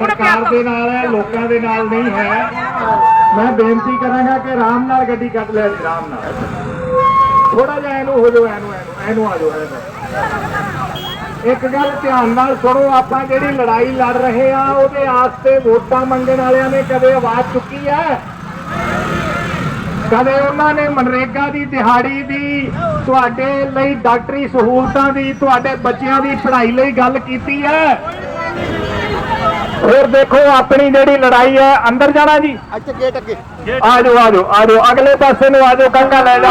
ਸਰਕਾਰ ਦੇ ਨਾਲ ਹੈ ਲੋਕਾਂ ਦੇ ਨਾਲ ਨਹੀਂ ਹੈ। ਮੈਂ ਬੇਨਤੀ ਕਰਾਂਗਾ ਕਿ ਆਰਾਮ ਨਾਲ ਗੱਡੀ ਕੱਢ ਜੀ ਆਰਾਮ ਨਾਲ। ਥੋੜਾ ਜਿਹਾ ਇਹਨੂੰ ਹੋ ਜਾਓ ਇਹਨੂੰ ਇਹਨੂੰ ਆ ਜਾਓ ਇੱਕ ਗੱਲ ਧਿਆਨ ਨਾਲ ਸੁਣੋ ਆਪਾਂ ਜਿਹੜੀ ਲੜਾਈ ਲੜ ਰਹੇ ਆ ਉਹਦੇ ਆਸਤੇ ਵੋਟਾਂ ਮੰਗਣ ਵਾਲਿਆਂ ਨੇ ਕਦੇ ਆਵਾਜ਼ ਚੁੱਕੀ ਹੈ ਕਦੇ ਉਹਨਾਂ ਨੇ ਮਨਰੇਗਾ ਦੀ ਦਿਹਾੜੀ ਦੀ ਤੁਹਾਡੇ ਲਈ ਡਾਕਟਰੀ ਸਹੂਲਤਾਂ ਦੀ ਤੁਹਾਡੇ ਬੱਚਿਆਂ ਦੀ ਪੜ੍ਹਾਈ ਲਈ ਗੱਲ ਕੀਤੀ ਹੈ ਫਿਰ ਦੇਖੋ ਆਪਣੀ ਜਿਹੜੀ ਲੜਾਈ ਹੈ ਅੰਦਰ ਜਾਣਾ ਜੀ। ਅੱਛਾ ਗੇਟ ਅੱਗੇ। ਆ ਜਾਓ ਆ ਜਾਓ ਆ ਜਾਓ। ਅਗਲੇ ਪਾਸੇ ਨੂੰ ਆ ਜਾਓ ਕੰਗਾ ਲੈ ਜਾ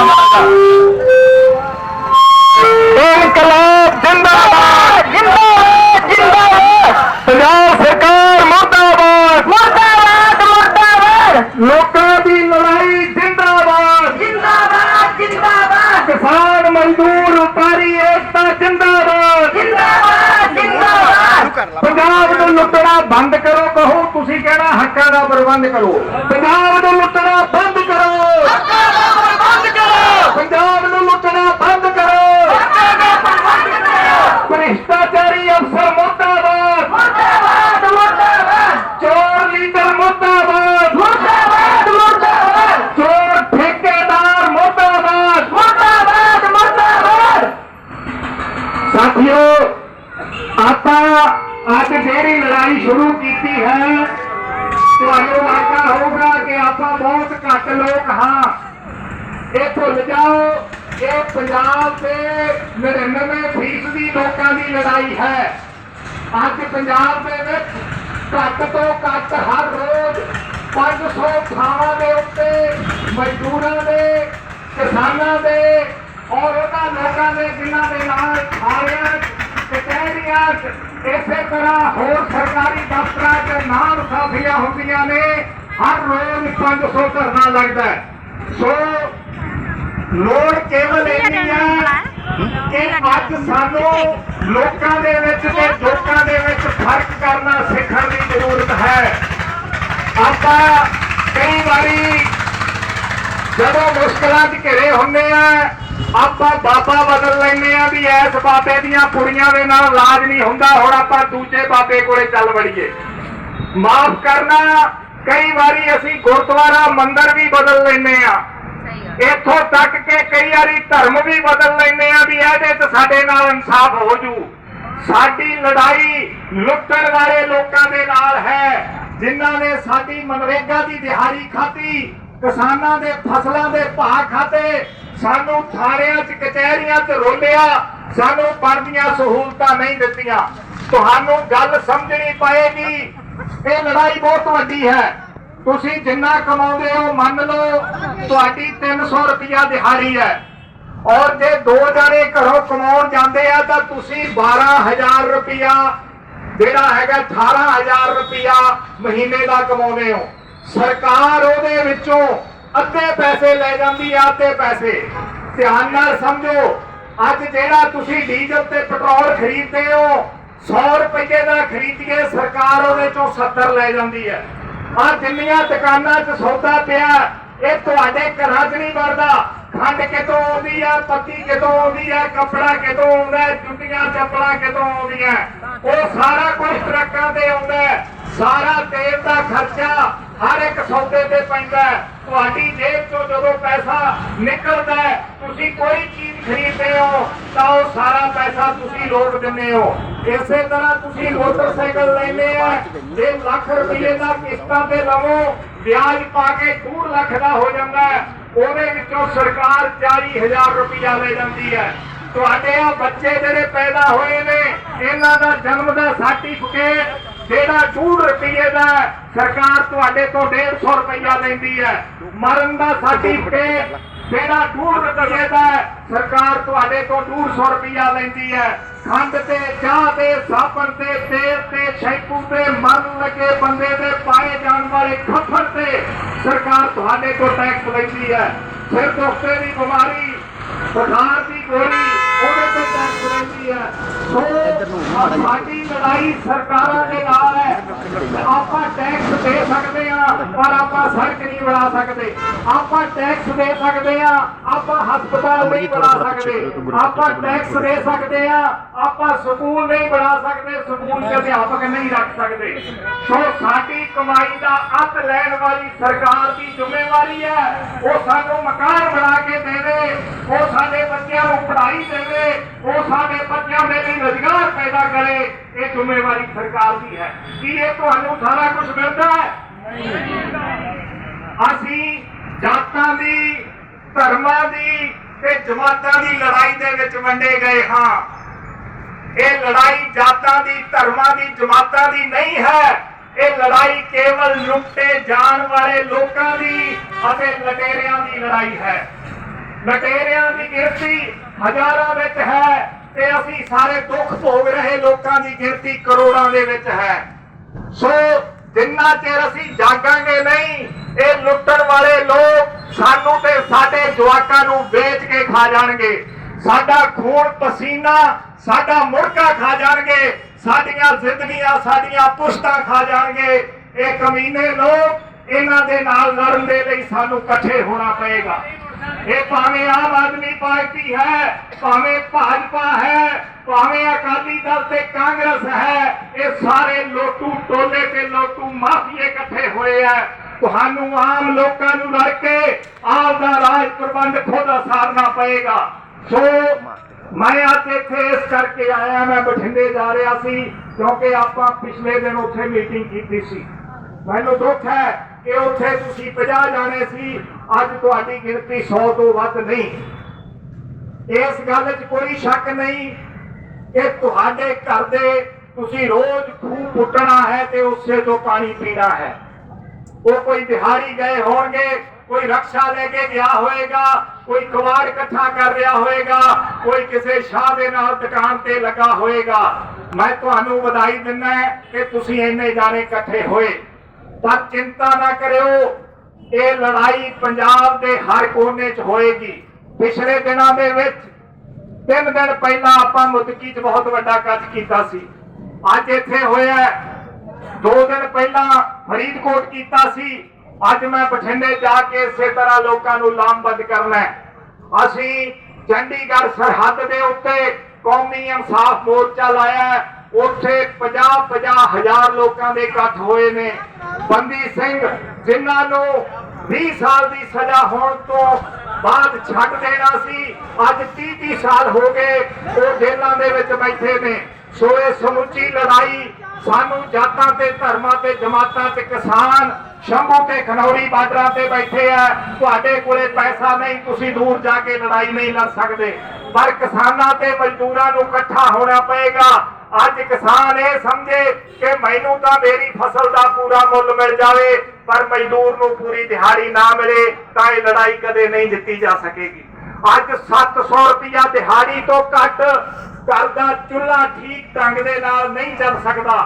ਹੱਕਾਂ ਦਾ ਪ੍ਰਬੰਧ ਕਰੋ। ਪੰਜਾਬ ਨੂੰ ਲੁੱਟਣਾ ਬੰਦ ਕਰੋ। ਬੰਦ ਕਰੋ। ਪੰਜਾਬ ਨੂੰ ਇਹ ਭੁੱਲ ਜਾਓ, ਇਹ ਪੰਜਾਬ ਦੇ 99% ਲੋਕਾਂ ਦੀ ਲੜਾਈ ਹੈ। ਅੱਜ ਪੰਜਾਬ ਦੇ ਵਿੱਚ ਘੱਟ ਤੋਂ ਘੱਟ ਹਰ ਰੋਜ਼ 500 ਥਾਵਾਂ ਦੇ ਉੱਤੇ ਮਜ਼ਦੂਰਾਂ ਦੇ, ਕਿਸਾਨਾਂ ਦੇ ਔਰ ਉਹਨਾਂ ਲੋਕਾਂ ਦੇ ਜਿਨ੍ਹਾਂ ਦੇ ਨਾਲ ਥਾਣਿਆਂ ਕਚਹਿਰੀਆਂ ਇਸੇ ਤਰ੍ਹਾਂ ਹੋਰ ਸਰਕਾਰੀ ਦਫ਼ਤਰਾਂ 'ਚ ਨਾਮ ਸਾਫੀਆਂ ਹੁੰਦੀਆਂ ਨੇ। ਹਰ ਰੋਜ਼ 500 ਧਰਨਾ ਲੱਗਦਾ ਸੋ ਲੋੜ ਕੇਵਲ ਇੰਨੀ ਹੈ? ਕਿ ਅੱਜ ਸਾਨੂੰ ਲੋਕਾਂ ਦੇ ਵਿੱਚ ਤੇ ਲੋਕਾਂ ਦੇ ਵਿੱਚ ਫ਼ਰਕ ਕਰਨਾ ਸਿੱਖਣ ਦੀ ਜ਼ਰੂਰਤ ਹੈ। ਆਪਾਂ ਕਈ ਵਾਰੀ ਜਦੋਂ ਮੁਸ਼ਕਲਾਂ 'ਚ ਘਿਰੇ ਹੁੰਦੇ ਆ ਆਪਾਂ ਬਾਬਾ ਬਦਲ ਲੈਂਦੇ ਆ ਵੀ ਐਸ ਬਾਬੇ ਦੀਆਂ ਕੁੜੀਆਂ ਦੇ ਨਾਲ ਇਲਾਜ ਨਹੀਂ ਹੁੰਦਾ ਹੁਣ ਆਪਾਂ ਦੂਜੇ ਬਾਬੇ ਕੋਲੇ ਚੱਲ ਵੜੀਏ। ਮਾਫ ਕਰਨਾ ਕਈ ਵਾਰੀ ਅਸੀਂ ਗੁਰਦੁਆਰਾ ਮੰਦਿਰ ਵੀ ਬਦਲ ਲੈਂਦੇ ਆ। ਇੱਥੋਂ ਤੱਕ ਕਿ ਕਈ ਵਾਰੀ ਧਰਮ ਵੀ ਬਦਲ ਲੈਂਦੇ ਆ ਵੀ ਇਹਦੇ ਤੇ ਸਾਡੇ ਨਾਲ ਇਨਸਾਫ ਹੋ ਜੂ। ਸਾਡੀ ਲੜਾਈ ਲੁੱਟਣ ਵਾਲੇ ਲੋਕਾਂ ਦੇ ਨਾਲ ਹੈ, ਜਿਨ੍ਹਾਂ ਨੇ ਸਾਡੀ ਮਨਰੇਗਾ ਦੀ ਦਿਹਾੜੀ ਖਾਧੀ, ਕਿਸਾਨਾਂ ਦੇ ਫਸਲਾਂ ਦੇ ਭਾਅ ਖਾਤੇ ਸਾਨੂੰ ਥਾਣਿਆਂ 'ਚ, ਕਚਹਿਰੀਆਂ 'ਚ ਰੋਲਿਆ, ਸਾਨੂੰ ਬਣਦੀਆਂ ਸਹੂਲਤਾਂ ਨਹੀਂ ਦਿੱਤੀਆਂ। ਤੁਹਾਨੂੰ ਗੱਲ ਸਮਝਣੀ ਪਏਗੀ, ਇਹ ਲੜਾਈ ਬਹੁਤ ਵੱਡੀ ਹੈ। ਤੁਸੀਂ ਜਿੰਨਾ ਕਮਾਉਂਦੇ ਹੋ, ਮੰਨ ਲਓ, ਤੁਹਾਡੀ 300 ਰੁਪਿਆ ਦਿਹਾੜੀ ਹੈ। ਔਰ ਜੇ ਦੋ ਜਣੇ ਘਰੋਂ ਕਮਾਉਣ ਜਾਂਦੇ ਆ, ਤਾਂ ਤੁਸੀਂ 12000 ਰੁਪਿਆ ਜਿਹੜਾ ਹੈਗਾ 18000 ਰੁਪਿਆ ਮਹੀਨੇ ਦਾ ਕਮਾਉਂਦੇ ਹੋ। ਸਰਕਾਰ ਉਹਦੇ ਵਿੱਚੋਂ ਅੱਧੇ ਪੈਸੇ ਲੈ ਜਾਂਦੀ ਆ, ਅੱਧੇ ਪੈਸੇ। ਧਿਆਨ ਨਾਲ ਸਮਝੋ, ਅੱਜ ਜਿਹੜਾ ਤੁਸੀਂ ਡੀਜ਼ਲ ਤੇ ਪੈਟਰੋਲ ਖਰੀਦਦੇ ਹੋ 100 ਰੁਪਏ ਦਾ ਖਰੀਦ ਕੇ ਸਰਕਾਰ ਉਹਦੇ ਚੋਂ 70 ਲੈ ਜਾਂਦੀ ਹੈ। ਆ ਜਿੰਨੀਆਂ ਦੁਕਾਨਾਂ 'ਚ ਸੌਦਾ ਪਿਆ ਇਹ ਤੁਹਾਡੇ ਘਰਾਂ 'ਚ ਨਹੀਂ ਵੜਦਾ। ਖੰਡ ਕਿਤੋਂ ਆਉਂਦੀ ਆ ਪੱਤੀ ਕਿਤੋਂ ਆਉਂਦੀ ਆ ਕੱਪੜਾ ਕਿਤੋਂ ਆਉਂਦਾ ਹੈ, ਜੁੱਤੀਆਂ ਚੱਪਲਾਂ ਕਿਤੋਂ ਆਉਂਦੀਆਂ। ਉਹ ਸਾਰਾ ਕੁਝ ਟਰੱਕਾਂ ਤੇ ਆਉਂਦਾ। ਸਾਰਾ ਤੇਲ ਦਾ ਖਰਚਾ ਹਰ ਇੱਕ ਸੌਦੇ ਤੇ ਪੈਂਦਾ। ਤੁਹਾਡੀ ਜੇਬ ਚੋਂ ਜਦੋਂ ਪੈਸਾ ਨਿਕਲਦਾ ਹੈ, ਤੁਸੀਂ ਕੋਈ ਚੀਜ਼ ਖਰੀਦਦੇ ਹੋ ਤਾਂ ਉਹ ਸਾਰਾ ਪੈਸਾ ਤੁਸੀਂ ਲੋਕ ਦਿੰਦੇ ਹੋ। ਇਸੇ ਤਰ੍ਹਾਂ ਤੁਸੀਂ ਮੋਟਰਸਾਈਕਲ ਲੈਂਦੇ ਆ ਜੇ ਲੱਖ ਰੁਪਏ ਦਾ ਕਿਸ਼ਤਾਂ ਤੇ ਲਵੋ ਵਿਆਜ ਪਾ ਕੇ 2 ਲੱਖ ਦਾ ਹੋ ਜਾਂਦਾ ਹੈ। ਉਹਦੇ ਵਿੱਚੋਂ ਸਰਕਾਰ 40000 ਰੁਪਇਆ ਲੈ ਜਾਂਦੀ ਹੈ। ਤੁਹਾਡੇ ਆ ਬੱਚੇ ਜਿਹੜੇ ਪੈਦਾ ਹੋਏ ਨੇ ਇਹਨਾਂ ਦਾ ਜਨਮ ਦਾ ਸਰਟੀਫਿਕੇਟ ਜਿਹੜਾ 2 ਰੁਪਏ ਦਾ ਸਰਕਾਰ ਤੁਹਾਡੇ ਤੋਂ 150 ਰੁਪਇਆ ਲੈਂਦੀ ਹੈ, ਮਰਨ ਦਾ ਸਰਟੀਫਿਕੇਟ ਜਿਹੜਾ 2 ਰੁਪਏ ਦਾ ਸਰਕਾਰ ਤੁਹਾਡੇ ਤੋਂ 200 ਰੁਪਇਆ ਲੈਂਦੀ ਹੈ। ਖੰਡ ਤੇ, ਚਾਹ ਤੇ, ਸਾਬਣ ਤੇ, ਤੇਲ ਤੇ, ਸ਼ੈਂਪੂ ਤੇ, ਮਰਨ ਲੱਗੇ ਬੰਦੇ ਦੇ ਪਾਏ ਜਾਣ ਵਾਲੇ ਖੱਫਰ ਤੇ ਸਰਕਾਰ ਤੁਹਾਡੇ ਤੋਂ ਟੈਕਸ ਲੈਂਦੀ ਹੈ। ਸਿਰ ਦੁਖਤੇ ਦੀ ਬਿਮਾਰੀ, ਬੁਖਾਰ ਦੀ ਗੋਲੀ ਉਹਦੇ ਤੋਂ ਟੈਕਸ ਲੈਂਦੀ ਹੈ ਸੋ ਸਾਡੀ ਲੜਾਈ ਸਰਕਾਰਾਂ ਦੇ ਨਾਲ ਹੈ। ਆਪਾਂ ਟੈਕਸ ਦੇ ਸਕਦੇ ਸਕਦੇ ਆ ਪਰ ਆਪਾਂ ਸੜਕ ਨਹੀਂ ਬਣਾ ਸਕਦੇ। ਆਪਾਂ ਟੈਕਸ ਦੇ ਸਕਦੇ ਆ ਆਪਾਂ ਹਸਪਤਾਲ ਨਹੀਂ ਬਣਾ ਸਕਦੇ। ਆਪਾਂ ਟੈਕਸ ਦੇ ਸਕਦੇ ਆ ਆਪਾਂ ਸਕੂਲ ਨਹੀਂ ਬਣਾ ਸਕਦੇ ਸਕੂਲ ਦੇ ਅਧਿਆਪਕ ਨਹੀਂ ਰੱਖ ਸਕਦੇ। ਸੋ ਸਾਡੀ ਕਮਾਈ ਦਾ ਅੱਧ ਲੈਣ ਵਾਲੀ ਸਰਕਾਰ ਦੀ ਜ਼ਿੰਮੇਵਾਰੀ ਹੈ। ਉਹ ਸਾਨੂੰ ਮਕਾਨ ਬਣਾ ਕੇ ਦੇਵੇ ਉਹ ਸਾਡੇ ਬੱਚਿਆਂ ਨੂੰ ਪੜ੍ਹਾਈ ਦੇਵੇ ਉਹ ਸਾਡੇ ਬੱਚਿਆਂ ਦੇ ਲਈ ਰੁਜ਼ਗਾਰ ਪੈਦਾ ਕਰੇ ਇਹ ਜ਼ਿੰਮੇਵਾਰੀ ਸਰਕਾਰ ਦੀ ਹੈ। ਕੀ ਇਹ ਤੁਹਾਨੂੰ ਸਾਰਾ ਕੁਝ ਮਿਲਦਾ ਹੈ? ਅਸੀਂ ਜਾਤਾਂ ਦੀ ਧਰਮਾਂ ਦੀ ਤੇ ਜਮਾਤਾਂ ਦੀ ਲੜਾਈ ਦੇ ਵਿੱਚ ਵੰਡੇ ਗਏ ਹਾਂ। ਇਹ ਲੜਾਈ ਜਾਤਾਂ ਦੀ ਧਰਮਾਂ ਦੀ ਜਮਾਤਾਂ ਦੀ ਨਹੀਂ ਹੈ। ਇਹ ਲੜਾਈ ਕੇਵਲ ਲੁੱਟੇ ਜਾਣ ਵਾਲੇ ਲੋਕਾਂ ਦੀ ਅਤੇ ਲਟੇਰਿਆਂ ਦੀ ਲੜਾਈ ਹੈ। ਲਟੇਰਿਆਂ ਦੀ ਗਿਣਤੀ ਹਜ਼ਾਰਾਂ ਵਿੱਚ ਹੈ ਤੇ ਅਸੀਂ ਸਾਰੇ ਦੁੱਖ ਭੋਗ ਰਹੇ ਲੋਕਾਂ ਦੀ ਗਿਣਤੀ ਕਰੋੜਾਂ ਦੇ ਵਿੱਚ ਹੈ। ਸੋ ਜਿੰਨਾ ਚਿਰ ਅਸੀਂ ਜਾਗਾਂਗੇ ਨਹੀਂ, ਇਹ ਲੁੱਟਣ ਵਾਲੇ ਲੋਕ ਸਾਨੂੰ ਤੇ ਸਾਡੇ ਜਵਾਕਾਂ ਨੂੰ ਵੇਚ ਕੇ ਖਾ ਜਾਣਗੇ। ਸਾਡਾ ਖੂਨ ਪਸੀਨਾ, ਸਾਡਾ ਮੁੜਕਾ ਖਾ ਜਾਣਗੇ, ਸਾਡੀਆਂ ਜ਼ਿੰਦਗੀਆਂ, ਸਾਡੀਆਂ ਪੁਸ਼ਤਾਂ ਖਾ ਜਾਣਗੇ। ਇਹ ਕਮੀਨੇ ਲੋਕ ਇਹਨਾਂ ਦੇ ਨਾਲ ਲੜਨ ਦੇ ਲਈ ਸਾਨੂੰ ਇਕੱਠੇ ਹੋਣਾ ਪਏਗਾ। ਇਹ ਭਾਵੇਂ ਆਮ ਆਦਮੀ ਪਾਰਟੀ ਹੈ, ਭਾਵੇਂ ਭਾਜਪਾ ਹੈ, ਭਾਵੇਂ ਅਕਾਲੀ ਦਲ ਤੇ ਕਾਂਗਰਸ ਹੈ, ਇਹ ਸਾਰੇ ਲੋਟੂ ਟੋਲੇ ਤੇ ਲੋਟੂ ਮਾਫੀਏ ਇਕੱਠੇ ਹੋਏ ਆ। ਤੁਹਾਨੂੰ ਆਮ ਲੋਕਾਂ ਨੂੰ ਲੜ ਕੇ ਆਪ ਦਾ ਰਾਜ ਪ੍ਰਬੰਧ ਖੁਦ ਅਸਾਰਨਾ ਪਏਗਾ। ਸੋ, ਮੈਂ ਅੱਜ ਇੱਥੇ ਇਸ ਕਰਕੇ ਆਇਆ, ਮੈਂ ਬਠਿੰਡੇ ਜਾ ਰਿਹਾ ਸੀ, ਕਿਉਂਕਿ ਆਪਾਂ ਪਿਛਲੇ ਦਿਨ ਉੱਥੇ ਮੀਟਿੰਗ ਕੀਤੀ ਸੀ। ਮੈਨੂੰ ਦੁੱਖ ਹੈ ਕਿ ਉੱਥੇ ਤੁਸੀਂ 50 ਜਾਣੇ ਸੀ, ਅੱਜ ਤੁਹਾਡੀ ਗਿਣਤੀ 100 ਤੋਂ ਵੱਧ ਨਹੀਂ। ਇਸ ਗੱਲ 'ਚ ਕੋਈ ਸ਼ੱਕ ਨਹੀਂ ਕਿ ਤੁਹਾਡੇ ਘਰ ਦੇ ਤੁਸੀਂ ਰੋਜ਼ ਖੂਹ ਪੁੱਟਣਾ ਹੈ ਤੇ ਉਸੇ ਤੋਂ ਪਾਣੀ ਪੀਣਾ ਹੈ। ਉਹ ਕੋਈ ਦਿਹਾੜੀ ਗਏ ਹੋਣਗੇ, ਕੋਈ ਰਕਸ਼ਾ ਲੈ ਕੇ ਗਿਆ ਹੋਏਗਾ, ਕੋਈ ਕਵਾੜ ਇਕੱਠਾ ਕਰ ਰਿਹਾ ਹੋਏਗਾ, ਕੋਈ ਕਿਸੇ ਸ਼ਾਹ ਦੇ ਨਾਲ ਦੁਕਾਨ ਤੇ ਲੱਗਾ ਹੋਏਗਾ। ਮੈਂ ਤੁਹਾਨੂੰ ਵਧਾਈ ਦਿੰਦਾ ਕਿ ਤੁਸੀਂ ਇੰਨੇ ਜਾਣੇ ਇਕੱਠੇ ਹੋਏ। ਪਰ ਚਿੰਤਾ ਨਾ ਕਰਿਓ, ਇਹ ਲੜਾਈ ਪੰਜਾਬ ਦੇ ਹਰ ਕੋਨੇ 'ਚ ਹੋਏਗੀ। ਪਿਛਲੇ ਦਿਨਾਂ ਦੇ ਵਿੱਚ ਤਿੰਨ ਦਿਨ ਪਹਿਲਾਂ ਆਪਾਂ ਮੁਤਕੀ 'ਚ ਬਹੁਤ ਵੱਡਾ ਇਕੱਠ ਕੀਤਾ ਸੀ। ਅੱਜ ਇੱਥੇ ਹੋਇਆ ਦੋ ਦਿਨ ਪਹਿਲਾਂ ਫਰੀਦਕੋਟ ਕੀਤਾ ਸੀ। ਅੱਜ ਮੈਂ ਬਠਿੰਡੇ ਜਾ ਕੇ ਇਸੇ ਤਰ੍ਹਾਂ ਲੋਕਾਂ ਨੂੰ ਲਾਮਬੰਦ ਕਰਨਾ ਅਸੀਂ ਚੰਡੀਗੜ੍ਹ ਸਰਹੱਦ ਦੇ ਉੱਤੇ ਕੌਮੀ ਇਨਸਾਫ ਮੋਰਚਾ ਲਾਇਆ ਉੱਥੇ 50-50 ਹਜ਼ਾਰ ਲੋਕਾਂ ਦੇ ਇਕੱਠ ਹੋਏ ਨੇ। ਬੰਦੀ ਸਿੰਘ, ਜਿਨ੍ਹਾਂ ਨੂੰ 20 ਸਾਲ ਦੀ ਸਜ਼ਾ ਹੋਣ ਤੋਂ ਬਾਅਦ ਛੱਡ ਦੇਣਾ ਸੀ, ਅੱਜ 30-30 ਸਾਲ ਹੋ ਗਏ, ਉਹ ਜੇਲ੍ਹਾਂ ਦੇ ਵਿੱਚ ਬੈਠੇ ਨੇ। ਸੋ ਇਹ ਸਮੁੱਚੀ ਲੜਾਈ, ਸਾਨੂੰ ਜਾਤਾਂ ਤੇ ਧਰਮਾਂ ਤੇ ਜਮਾਤਾਂ ਤੇ ਕਿਸਾਨ, ਸ਼ੰਭੂ ਤੇ ਖਨੌਰੀ ਬਾਰਡਰਾਂ ਤੇ ਬੈਠੇ ਆ। ਤੁਹਾਡੇ ਕੋਲੇ ਪੈਸਾ ਨਹੀਂ, ਤੁਸੀਂ ਦੂਰ ਜਾ ਕੇ ਲੜਾਈ ਨਹੀਂ ਲੜ ਸਕਦੇ। ਪਰ ਕਿਸਾਨਾਂ ਤੇ ਮਜ਼ਦੂਰਾਂ ਨੂੰ ਇਕੱਠਾ ਹੋਣਾ ਪਏਗਾ। ਅੱਜ ਕਿਸਾਨ ਇਹ ਸਮਝੇ ਕਿ ਮੈਨੂੰ ਤਾਂ ਮੇਰੀ ਫਸਲ ਦਾ ਪੂਰਾ ਮੁੱਲ ਮਿਲ ਜਾਵੇ, ਪਰ ਮਜ਼ਦੂਰ ਨੂੰ ਪੂਰੀ ਦਿਹਾੜੀ ਨਾ ਮਿਲੇ, ਤਾਂ ਇਹ ਲੜਾਈ ਕਦੇ ਨਹੀਂ ਜਿੱਤੀ ਜਾ ਸਕੇਗੀ। ਅੱਜ 700 ਰੁਪਇਆ ਦਿਹਾੜੀ ਤੋਂ ਘੱਟ ਘਰ ਦਾ ਚੁੱਲ੍ਹਾ ਠੀਕ ਢੰਗ ਦੇ ਨਾਲ ਨਹੀਂ ਚੱਲ ਸਕਦਾ।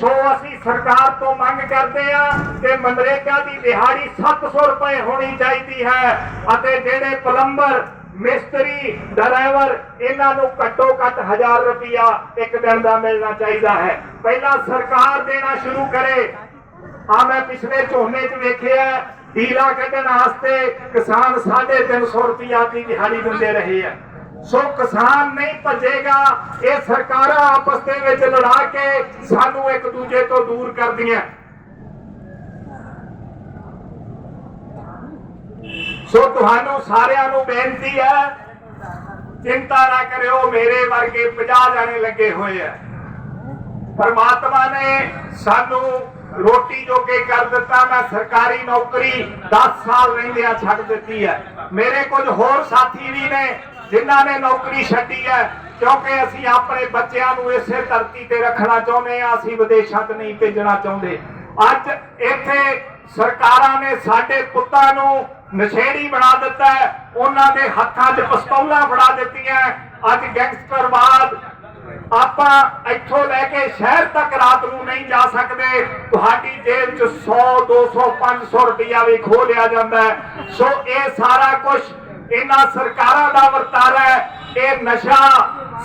ਸੋ ਅਸੀਂ ਸਰਕਾਰ ਤੋਂ ਮੰਗ ਕਰਦੇ ਆ ਕਿ ਮਨਰੇਗਾ ਦੀ ਦਿਹਾੜੀ 700 ਰੁਪਏ ਹੋਣੀ ਚਾਹੀਦੀ ਹੈ ਅਤੇ ਜਿਹੜੇ ਪਲੰਬਰ ਮਿਸਤਰੀ ਡਰਾਈਵਰ ਇਹਨਾਂ ਨੂੰ ਘੱਟੋ ਘੱਟ 1000 ਰੁਪਇਆ ਇੱਕ ਦਿਨ ਦਾ ਮਿਲਣਾ ਚਾਹੀਦਾ ਹੈ। ਪਹਿਲਾਂ ਸਰਕਾਰ ਦੇਣਾ ਸ਼ੁਰੂ ਕਰੇ। ਆ ਮੈਂ ਪਿਛਲੇ ਝੋਨੇ 'ਚ ਵੇਖਿਆ ਢੀਲਾ ਕੱਢਣ ਵਾਸਤੇ ਕਿਸਾਨ 350 ਰੁਪਇਆ ਦੀ ਦਿਹਾੜੀ ਦਿੰਦੇ ਰਹੇ ਆ ਸੋ ਕਿਸਾਨ ਨਹੀਂ ਭੱਜੇਗਾ, ਇਹ ਸਰਕਾਰਾਂ ਆਪਸ ਦੇ ਵਿੱਚ ਲੜਾ ਕੇ ਸਾਨੂੰ ਇੱਕ ਦੂਜੇ ਤੋਂ ਦੂਰ ਕਰਦੀਆਂ। ਸੋ ਤੁਹਾਨੂੰ ਸਾਰਿਆਂ ਨੂੰ ਬੇਨਤੀ ਹੈ, ਚਿੰਤਾ ਨਾ ਕਰਿਓ, ਮੇਰੇ ਵਰਗੇ 50 ਜਾਣੇ ਲੱਗੇ ਹੋਏ ਆ। ਪਰਮਾਤਮਾ ਨੇ ਸਾਨੂੰ ਰੋਟੀ ਜੋਗੇ ਕਰ ਦਿੱਤਾ, ਮੈਂ ਸਰਕਾਰੀ ਨੌਕਰੀ 10 ਸਾਲ ਰਹਿੰਦਿਆਂ ਛੱਡ ਦਿੱਤੀ ਹੈ। ਮੇਰੇ ਕੁਝ ਹੋਰ ਸਾਥੀ ਵੀ ਨੇ, ਜਿਨ੍ਹਾਂ ਨੇ ਨੌਕਰੀ ਛੱਡੀ ਹੈ, ਕਿਉਂਕਿ ਅਸੀਂ ਆਪਣੇ ਬੱਚਿਆਂ ਨੂੰ ਇਸੇ ਧਰਤੀ ਤੇ ਰੱਖਣਾ ਚਾਹੁੰਦੇ ਆ ਅਸੀਂ ਵਿਦੇਸ਼ਾਂ 'ਚ ਨਹੀਂ ਭੇਜਣਾ ਚਾਹੁੰਦੇ। ਅੱਜ ਇੱਥੇ ਸਰਕਾਰਾਂ ਨੇ ਸਾਡੇ ਪੁੱਤਾਂ ਨੂੰ ਨਸ਼ੇੜੀ ਬਣਾ ਦਿੱਤਾ ਉਹਨਾਂ ਦੇ ਹੱਥਾਂ 'ਚ ਪਿਸਤੌਲਾਂ ਫੜਾ ਦਿੱਤੀਆਂ ਅੱਜ ਗੈਂਗਸਟਰਵਾਦ ਆਪਾਂ ਇੱਥੋਂ ਲੈ ਕੇ ਸ਼ਹਿਰ ਤੱਕ ਰਾਤ ਨੂੰ ਨਹੀਂ ਜਾ ਸਕਦੇ। ਤੁਹਾਡੀ ਜੇਬ 'ਚ 100 200 500 ਰੁਪਇਆ ਵੀ ਖੋ ਲਿਆ ਜਾਂਦਾ ਹੈ। ਸੋ ਇਹ ਸਾਰਾ ਕੁਝ ਇਹਨਾਂ ਸਰਕਾਰਾਂ ਦਾ ਵਰਤਾਰਾ ਹੈ। ਇਹ ਨਸ਼ਾ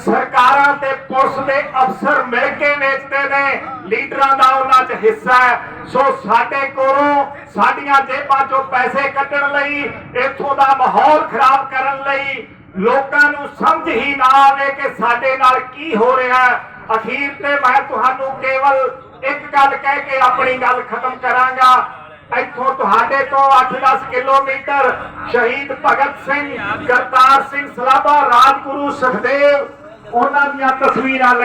ਸਰਕਾਰਾਂ ਤੇ ਪੁਲਿਸ ਦੇ ਅਫਸਰ ਮਿਲ ਕੇ ਵੇਚਦੇ ਨੇ, ਲੀਡਰਾਂ ਦਾ ਉਹਨਾਂ 'ਚ ਹਿੱਸਾ ਹੈ। ਸੋ ਸਾਡੇ ਕੋਲੋਂ ਸਾਡੀਆਂ ਜੇਬਾਂ 'ਚੋਂ ਪੈਸੇ ਕੱਢਣ ਲਈ, ਇੱਥੋਂ ਦਾ ਮਾਹੌਲ ਖਰਾਬ ਕਰਨ ਲਈ ਲੋਕਾਂ ਨੂੰ ਸਮਝ ਹੀ ਨਾ ਆਵੇ ਕਿ ਸਾਡੇ ਨਾਲ ਕੀ ਹੋ ਰਿਹਾ ਹੈ। ਅਖੀਰ ਤੇ ਮੈਂ ਤੁਹਾਨੂੰ ਕੇਵਲ ਇੱਕ ਗੱਲ ਕਹਿ ਕੇ ਆਪਣੀ ਗੱਲ ਖਤਮ ਕਰਾਂਗਾ। ਇੱਥੋਂ ਤੁਹਾਡੇ ਤੋਂ 8-10 ਕਿਲੋਮੀਟਰ ਸ਼ਹੀਦ ਭਗਤ ਸਿੰਘ, ਕਰਤਾਰ ਸਿੰਘ ਸਲਾਬਾ, ਰਾਜਗੁਰੂ ਸੁਖਦੇਵ, ਉਹਨਾਂ ਦੀਆਂ ਤਸਵੀਰਾਂ